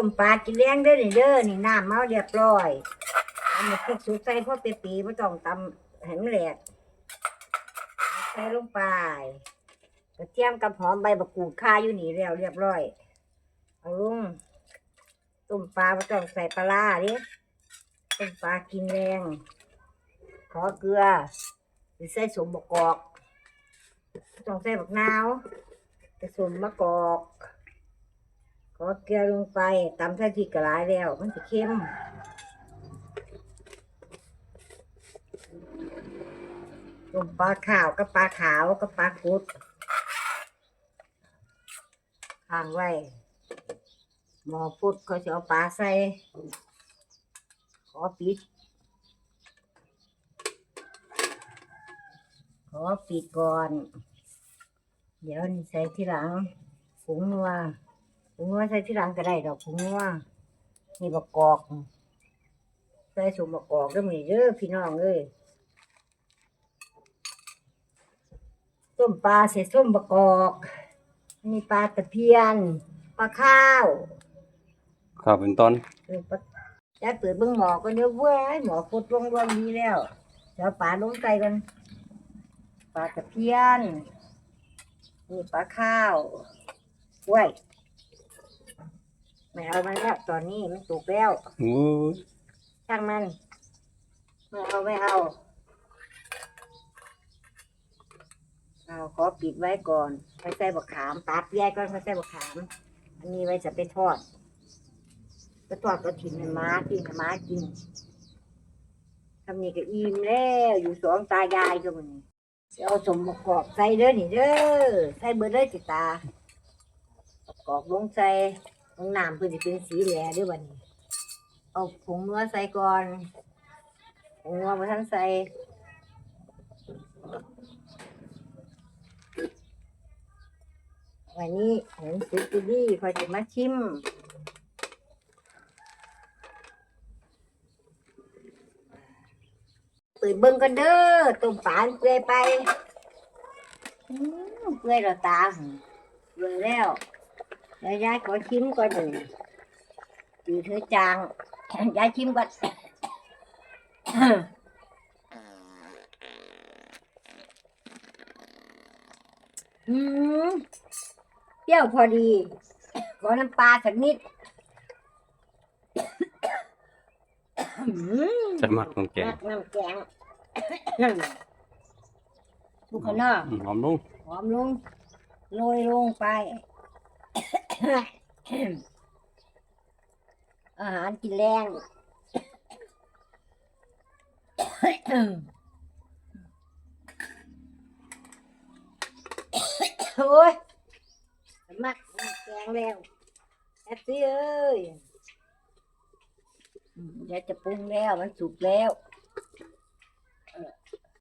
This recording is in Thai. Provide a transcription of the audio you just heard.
ต้มปลากินแรงเด้อนี่เด้อนี่น้ำเมาเรียบร้อยอันนี้พริกสูตรใส่พ่อเปีปีไม่ต้องตำให้มันแหลกใส่ลงไปกระเทียมกับหอมใบมะกรูดข่าอยู่นี่แล้วเรียบร้อย เอาลงต้มปลาไม่ต้องใส่ปลาร้าดิต้มปลากินแรง ขอเกลือหรือใส่สมบกกอกต้องใส่บักนาวใส่สมมะกอก ขอเกลือลงไปตำใส่พริกกระไรแล้ว มันจะเค็มต้มปลาขาวกับปลาขาวกับปลากุดข้างไว้หมอพุดเขาจะเอาปลาใส่ ขอปิด ขอปิดก่อน เดี๋ยวนี่ใส่ที่หลังผงนัว ผงนัวใส่ที่หลังก็ได้ดอกผงนัวนี่บักกอกใส่สมบักกอกก็มีเด้อพี่น้องเอ้ยต้มปลาใส่ส้มบักกอกนี่ปลาตะเพียนปลาข้าวข้าวเป็นตอนเออปลาจะเปิดเบิ่งหมอก็เดี๋ยวเว้ยหมอฟดลงรวมนี้แล้วเดี๋ยวปลาลงใจกันปลาตะเพียนนี่ปลาข้าวกล้วย ไม่เอามันแล้วตอนนี้มันสุกแล้วโอ้ยช่างมันไม่เอาไม่เอาเอาขอปิดไว้ก่อนไปใส่บักขามตัดแยกก่อนไปใส่บักขาม อันนี้ไว้จะไปทอดไปทอดก็ถิ่นให้ม้ากินให้ม้ากินทำนี่ก็อิ่มแล้วอยู่สองตายายก็มันนี่เอาสมประกอบใส่เด้อนี่เด้อใส่เบอร์เด้อจิตาประกอบลงใส่ ลงน้ำเพื่อจะเป็นสีแหลด้วยวันนี้ เอาผงนัวใส่ก่อนผงนัวมาท่านใส่วันนี้เห็นสุกดีพอจะมาชิมเปิดเบิ้งกันเด้อต้มปลาเปื่อยไปอืมเปื่อยเราตาหเปื่อยแล้ว ยายยายขอชิมก่อนหนึ่งดีเธอจางยายชิมก่อนอืมเปรี้ยวพอดีขอน้ำปลาสักนิดอืมจะมักของแกงนักน้ำแกงลูกขนาอืมหอมลงหอมลงโรยลงไป อาหารกินแรงโอ้ยมักแกงแล้วแอปซี่เอ้ยอืมเดี๋ยวจะปรุงแล้วมันสุกแล้ว